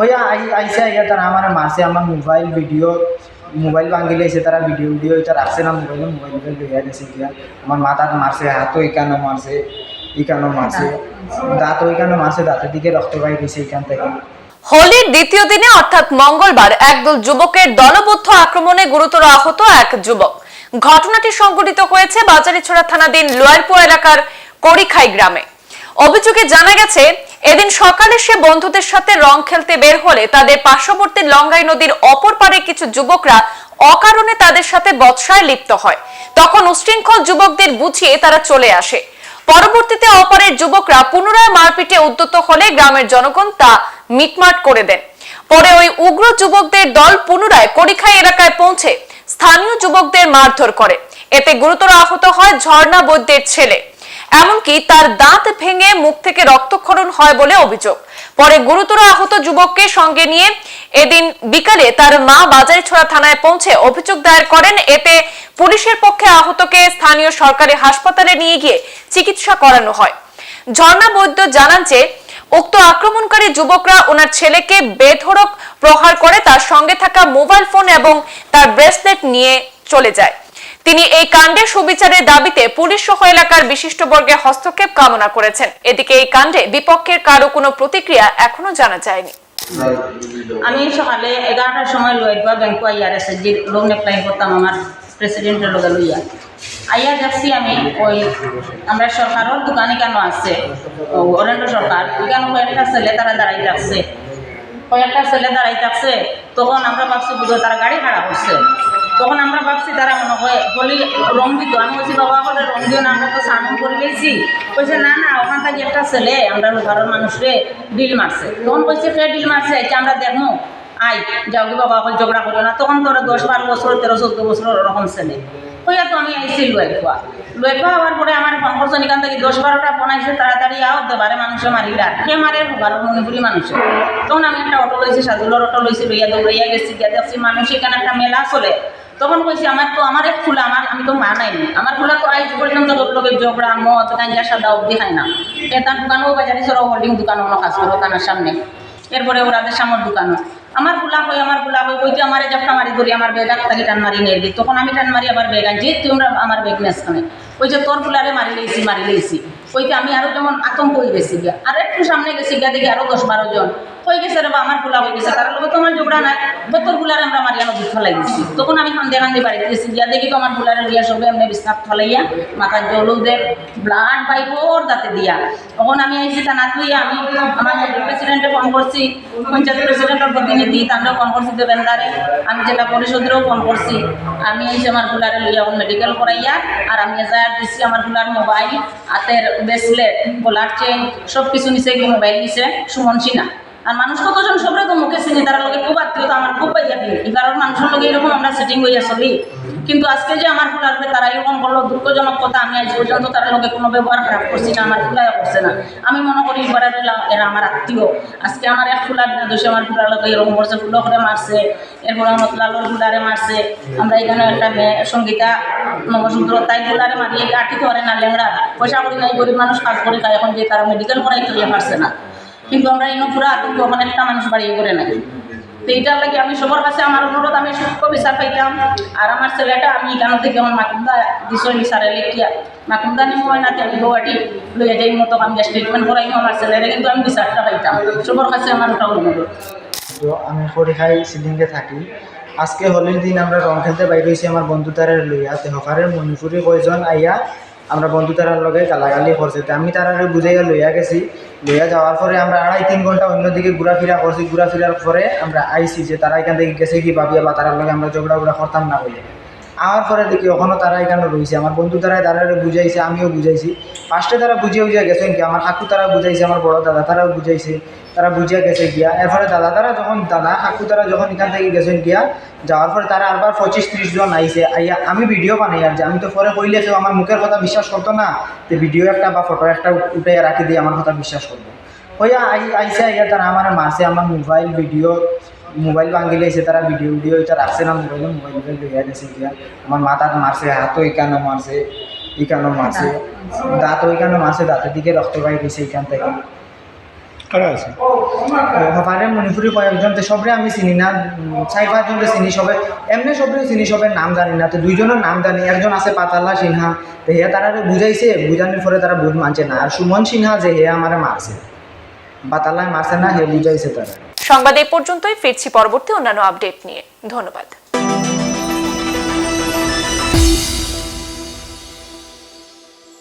ওইয়া I আইসে আইয়া তারা আমার মারছে আমার মোবাইল ভিডিও মোবাইল ভাঙি লাইছে তারা ভিডিও ভিডিও এটা রাখছে না মোবাইলে মোবাইল লইয়া গেছে গিয়া আমার মাথাত মারছে, হাতও এখানো মারছে এখানো মারছে। দাঁত ওইখানে মারছে, দাঁতের দিকে রক্ত বাইর হয়েছে এখান থেকে। হোলির দ্বিতীয় দিনে, অর্থাৎ মঙ্গলবার, একদল যুবকের দলবদ্ধ আক্রমণে গুরুতর আহত এক যুবক। ঘটনাটি সংঘটিত হয়েছে বাজারিছড়া থানাধীন লোয়ারপুর এলাকার করিখাই গ্রামে। অভিযোগে জানা গেছে এদিন সকালে সে বন্ধুদের সাথে রং খেলতে বের হলে তাদের পার্শ্ববর্তী লঙ্গাই নদীর অপর পারে কিছু যুবকরা অকারণে তাদের সাথে বৎসায় লিপ্ত হয়। তখন উশৃঙ্খল যুবকদের বুঝিয়ে তারা চলে আসে। পরবর্তীতে অপরের যুবকরা পুনরায় মারপিটে উদ্যত হলে গ্রামের জনগণ তা মিটমাট করে দেন। পরে ওই উগ্র যুবকদের দল পুনরায় কড়িখাই এলাকায় পৌঁছে স্থানীয় যুবকদের মারধর করে। এতে গুরুতর আহত হয় ঝর্ণা বৈদ্যের ছেলে। এমনকি তার দাঁত ভেঙে মুখ থেকে রক্তক্ষরণ হয় বলে অভিযোগ। পরে গুরুতর আহত যুবককে সঙ্গে নিয়ে এদিন বিকালে তার মা বাজারিছড়া থানায় পৌঁছে অভিযোগ দায়ের করেন। এতে পুলিশের পক্ষে আহতকে স্থানীয় সরকারি হাসপাতালে নিয়ে গিয়ে চিকিৎসা করানো হয়। ঝর্ণা বৈদ্য জানান যে, উক্ত আক্রমণকারী যুবকরা ওনার ছেলেকে বেধড়ক প্রহার করে তার সঙ্গে থাকা মোবাইল ফোন এবং তার ব্রেসলেট নিয়ে চলে যায়। তিনি এই কাণ্ডের সুবিচারের দাবিতে পুলিশ সহ এলাকার বিশিষ্ট বর্গের হস্তক্ষেপ কামনা করেছেন। এদিকে এই কাণ্ডে বিপক্ষের কারও কোনো প্রতিক্রিয়া এখনও জানা যায়নি। আমি সকালে এগারোটার সময় লইবা ব্যাংক আইয়ার এসে যে লোন অ্যাপ্লাই করতাম আমার প্রেসিডেন্টের লগে লইয়া। আইয়া যাচ্ছি আমি, ওই আমরা সরকারের দোকানে কেন আছে? অরেন্দ্র সরকার কেন কয়েকটা ছেলে তারা দাঁড়াই থাকছে। কয়েকটা ছেলে দাঁড়াই থাকছে, তখন আমরা ভাবছি বুঝো তারা গাড়ি ভাড়া করছে। তখন আমরা ভাবছি, তারা মনে হয় বলি রং দিত আমি বলছি, বাবা বলে রং দিও না আমরা তো স্নান করে গেছি। বলছে, না না, ওখান থেকে একটা ছেলে, আমরা ঘরের মানুষরে ডিল মারছে। তখন বলছে ফের ডিল মারছে? আমরা দেখব আই যাও কি বাবা বল ঝগড়া করো না। তখন তোর দশ বারো বছর, তেরো চোদ্দ বছর ওরকম ছেলে। হইয়া তো আমি আইসি লুয়াই খোয়া। লুয়াই খোয়া হওয়ার পরে আমার ফোন করছেন এখান থেকে দশ বারোটা আইসে তাড়াতাড়ি আও দেবারে মানুষে মারিলা কে মারে? ভারত মণিপুরি মানুষে। তখন আমি একটা অটো লইছি, সাজুলোর অটো লইছি, লইয়া দৌড়াইয়া গেছি, গিয়া দেখছি মানুষ এখানে একটা মেলা চলে। তখন কইছি আমার তো, আমার এক ফুলা, আমার, আমি তো মা নাইনি আমার ফুলা তো আজ পর্যন্ত লোকের ঝগড়া, মদ গাঞ্জা সাদা অব্দি খায় না। তার দোকানও বাজারে সরাও হোল্ডিং দোকানও কাজ করো কানার সামনে। এরপরে ওরাদের সামর দোকানও আমার ফুলা কই, আমার ফুলা কই কইতে আমার জাপটা মারি ধরি, আমার বেগ তাকে টান মারি নিয়ে দিই তখন আমি টান মারি আবার বেগ আনছি তোমরা আমার বেগ নেসখানে ওই যে তোর ফুলারে মারি লেছি মারি লেছি কইতে আমি আরও যেমন আতঙ্ক হয়ে গেছি গিয়া। আর একটু সামনে গেছি গিয়া দেখি আরও দশ বারো জন। হয়ে গেছে রে আমার ফুলা হয়ে গেছে। তার লোক তোমার ঝগড়া নাই। বা তোর ফুলারে আমরা মারিয়ানো ফলাই দিচ্ছি তখন আমি কান্দে কান্দে বাড়িতে গেছি। গিয়া দেখি তো আমার ফুলারে লিয়া সবে এমনি বিছনাথ ফলাইয়া মাথার জলুদের ব্লাড পাইব ওর দাঁতে দিয়া। তখন আমি আইসি তা না তুই আমি আমার প্রেসিডেন্টে ফোন করছি, পঞ্চায়েত প্রেসিডেন্টের প্রতিনিধি তান্ডে ফোন করছি, দেবেন্দারে। আমি জেলা পরিষদেরও ফোন করছি। আমি এসে আমার ফুলারে লইয়া মেডিকেল করাইয়া, আর আমি যা দিচ্ছি আমার ফুলার মোবাইল হাতের ব্রেসলেট গলার চেন সব কিছু নিচে মোবাইল নিছে, সুমন সিনা আর মানুষ কতজন সবরে তো মুখে চিনি, তারা লোকে খুব আত্মীয় আমার খুব পাইয়া ফেলি এবার মানুষের লোকে এরকম আমরা সেটিং হইয়া চলি। কিন্তু আজকে যে আমার ফুলার তারা এরকম বলল, দুঃখজনক কথা, আমি আজ পর্যন্ত তার লোকে কোনো ব্যবহার খারাপ করছি না, আমার ফুলাইয়া করছে না। আমি মনে করি এবারে এরা আমার আত্মীয়। আজকে আমার এক ফুলা বিনা দোষে আমার ফুলার লোকে এরকম করছে ফুলো করে মারছে, এরপরে আমার লালোর ফুলারে মারছে। আমরা এখানে একটা মেয়ে, সঙ্গীতা নবসূত্র তাই ফুলারে মারিয়ে আটি ধরে না লেংড়া পয়সা করি নাই, গরিব মানুষ কাজ করে খায়, এখন যে তারা মেডিকেল করাই তুলিয়ে পারছে না। কিন্তু আমরা এই পুরো আতঙ্ক ওখানে একটা মানুষ বাড়িয়ে করে নাই। তো এইটার লাগে আমি সবার কাছে আমার অনুরোধ, আমি সূক্ষ্ম বিচার পাইতাম। আর আমার ছেলেটা, আমি এখান থেকে আমার মাকুমদা দিশো বিচারে লিখিয়া। মাকুমদা নিমো হয় না আমি গুয়াহাটি লইয়া যাই, মতো আমি ট্রিটমেন্ট করাই আমার ছেলেরা, কিন্তু আমি বিচারটা পাইতাম। সবার কাছে আমার ওটা অনুরোধ। আমি খড়িখাই সিলিংয়ে থাকি। আজকে হোলির দিন আমরা রং খেলতে বাইরে হয়েছি আমার বন্ধু তারের লইয়া, তে হকারের মণিপুরি কয়জন আইয়া আমরা বন্ধু তারার লগে গালাগালি করছে। তো আমি তারা বুঝাইয়া লইয়া গেছি। লইয়া যাওয়ার পরে আমরা আড়াই তিন ঘণ্টা অন্যদিকে ঘোরাফেরা করছি। ঘোরাফেরার পরে আমরা আইছি যে তারা এখান থেকে গেছে কি ভাবিয়া বা তারার লগে আমরা ঝগড়া উড়া করতাম না বলে। আমার পরে দেখি ওখানে তারা এখানে রয়েছে। আমার বন্ধু তারা তারা বুঝাইছে, আমিও বুঝাইছি। ফার্স্টে তারা বুঝিয়ে বুঝিয়ে গেছেন কি, আমার কাকু তারা বুঝাইছে, আমার বড় দাদা তারাও বুঝাইছে, তারা বুঝিয়া গেছে গিয়া। এরপরে দাদা তারা যখন, দাদা কাকু তারা যখন এখান থেকে গেছেন গিয়া, যাওয়ার পরে তারা আবার পঁচিশ ত্রিশ জন আইছে। আইয়া আমি ভিডিও বানাই আর যে, আমি তো পরে কইলে আমার মুখের কথা বিশ্বাস করতো না, যে ভিডিও একটা বা ফটো একটা উঠে রাখি দিয়ে আমার কথা বিশ্বাস করব। ওয়া আইসা ইয়া তারা আমার মারছে আমার মোবাইল ভিডিও মোবাইল ভাঙি লাইছে তারা ভিডিও ভিডিও এটা রাখছে না মোবাইল মোবাইল লইয়া গেছে গিয়া আমার মাথাত মারছে হাতও এখানো মারছে এখানো মারছে দাঁতও এখানো মারছে দাঁতের দিকে রক্ত পাই গেছে এখান থেকে হফারে মণিপুরি কয়েকজন তো সবরে আমি চিনি না চার পাঁচজনকে চিনি সবে এমনি সবরে চিনি সবে নাম জানি না তো দুইজনের নাম জানি একজন আছে পাতাল্লা সিনহা তো হে তারা বুঝাইছে বুঝানোর পরে তারা বুঝ মানছে না আর সুমন সিনহা যে হে আমার মারছে। বাতালায় মারছে না হেলি যাইছে তারা। সংবাদ এই পর্যন্তই, ফিরছি পরবর্তী অন্যান্য আপডেট নিয়ে। ধন্যবাদ।